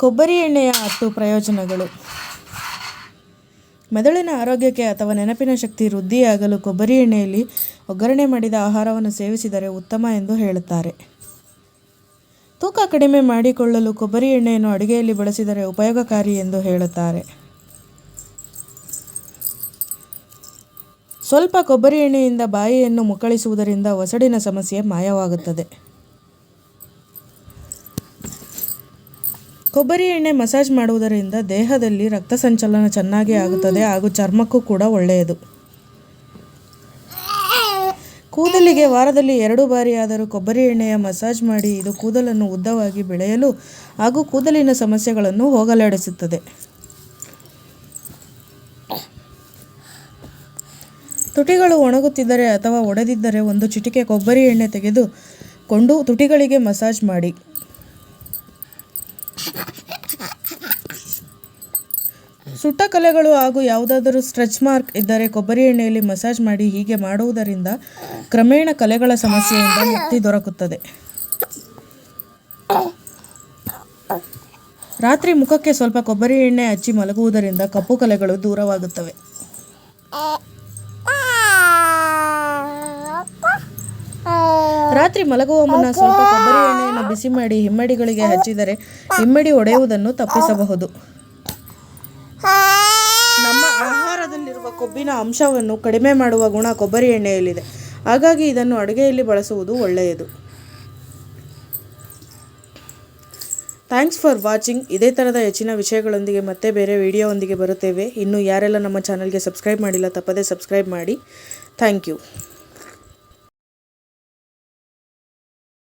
ಕೊಬ್ಬರಿ ಎಣ್ಣೆಯ ಹತ್ತು ಪ್ರಯೋಜನಗಳು. ಮೆದುಳಿನ ಆರೋಗ್ಯಕ್ಕೆ ಅಥವಾ ನೆನಪಿನ ಶಕ್ತಿ ವೃದ್ಧಿಯಾಗಲು ಕೊಬ್ಬರಿ ಎಣ್ಣೆಯಲ್ಲಿ ಒಗ್ಗರಣೆ ಮಾಡಿದ ಆಹಾರವನ್ನು ಸೇವಿಸಿದರೆ ಉತ್ತಮ ಎಂದು ಹೇಳುತ್ತಾರೆ. ತೂಕ ಕಡಿಮೆ ಮಾಡಿಕೊಳ್ಳಲು ಕೊಬ್ಬರಿ ಎಣ್ಣೆಯನ್ನು ಅಡುಗೆಯಲ್ಲಿ ಬಳಸಿದರೆ ಉಪಯೋಗಕಾರಿ ಎಂದು ಹೇಳುತ್ತಾರೆ. ಸ್ವಲ್ಪ ಕೊಬ್ಬರಿ ಎಣ್ಣೆಯಿಂದ ಬಾಯಿಯನ್ನು ಮುಕ್ಕಳಿಸುವುದರಿಂದ ಒಸಡಿನ ಸಮಸ್ಯೆ ಮಾಯವಾಗುತ್ತದೆ. ಕೊಬ್ಬರಿ ಎಣ್ಣೆ ಮಸಾಜ್ ಮಾಡುವುದರಿಂದ ದೇಹದಲ್ಲಿ ರಕ್ತ ಸಂಚಲನ ಚೆನ್ನಾಗಿ ಆಗುತ್ತದೆ ಹಾಗೂ ಚರ್ಮಕ್ಕೂ ಕೂಡ ಒಳ್ಳೆಯದು. ಕೂದಲಿಗೆ ವಾರದಲ್ಲಿ ಎರಡು ಬಾರಿಯಾದರೂ ಕೊಬ್ಬರಿ ಎಣ್ಣೆಯ ಮಸಾಜ್ ಮಾಡಿ ಇದು ಕೂದಲನ್ನು ಉದ್ದವಾಗಿ ಬೆಳೆಯಲು ಹಾಗೂ ಕೂದಲಿನ ಸಮಸ್ಯೆಗಳನ್ನು ಹೋಗಲಾಡಿಸುತ್ತದೆ. ತುಟಿಗಳು ಒಣಗುತ್ತಿದ್ದರೆ ಅಥವಾ ಒಡೆದಿದ್ದರೆ ಒಂದು ಚಿಟಿಕೆ ಕೊಬ್ಬರಿ ಎಣ್ಣೆ ತೆಗೆದುಕೊಂಡು ತುಟಿಗಳಿಗೆ ಮಸಾಜ್ ಮಾಡಿ. ಸುಟ್ಟ ಕಲೆಗಳು ಹಾಗೂ ಯಾವುದಾದರೂ ಸ್ಟ್ರೆಚ್ ಮಾರ್ಕ್ ಇದ್ದರೆ ಕೊಬ್ಬರಿ ಎಣ್ಣೆಯಲ್ಲಿ ಮಸಾಜ್ ಮಾಡಿ ಹೀಗೆ ಮಾಡುವುದರಿಂದ ಕ್ರಮೇಣ ಕಲೆಗಳ ಸಮಸ್ಯೆಯಿಂದ ಮುಕ್ತಿ ದೊರಕುತ್ತದೆ. ರಾತ್ರಿ ಮುಖಕ್ಕೆ ಸ್ವಲ್ಪ ಕೊಬ್ಬರಿ ಎಣ್ಣೆ ಹಚ್ಚಿ ಮಲಗುವುದರಿಂದ ಕಪ್ಪು ಕಲೆಗಳು ದೂರವಾಗುತ್ತವೆ. ರಾತ್ರಿ ಮಲಗುವ ಮುನ್ನ ಸ್ವಲ್ಪ ಕೊಬ್ಬರಿ ಎಣ್ಣೆಯನ್ನು ಬಿಸಿ ಮಾಡಿ ಹಿಮ್ಮಡಿಗಳಿಗೆ ಹಚ್ಚಿದರೆ ಹಿಮ್ಮಡಿ ಒಡೆಯುವುದನ್ನು ತಪ್ಪಿಸಬಹುದು. ನಮ್ಮ ಆಹಾರದಲ್ಲಿರುವ ಕೊಬ್ಬಿನ ಅಂಶವನ್ನು ಕಡಿಮೆ ಮಾಡುವ ಗುಣ ಕೊಬ್ಬರಿ ಎಣ್ಣೆಯಲ್ಲಿದೆ. ಹಾಗಾಗಿ ಇದನ್ನು ಅಡುಗೆಯಲ್ಲಿ ಬಳಸುವುದು ಒಳ್ಳೆಯದು. Thanks for watching. ಇದೇ ಥರದ ಹೆಚ್ಚಿನ ವಿಷಯಗಳೊಂದಿಗೆ ಮತ್ತೆ ಬೇರೆ ವಿಡಿಯೋವೊಂದಿಗೆ ಬರುತ್ತೇವೆ. ಇನ್ನು ಯಾರೆಲ್ಲ ನಮ್ಮ ಚಾನಲ್ಗೆ ಸಬ್ಸ್ಕ್ರೈಬ್ ಮಾಡಿಲ್ಲ, ತಪ್ಪದೇ ಸಬ್ಸ್ಕ್ರೈಬ್ ಮಾಡಿ. Thank you.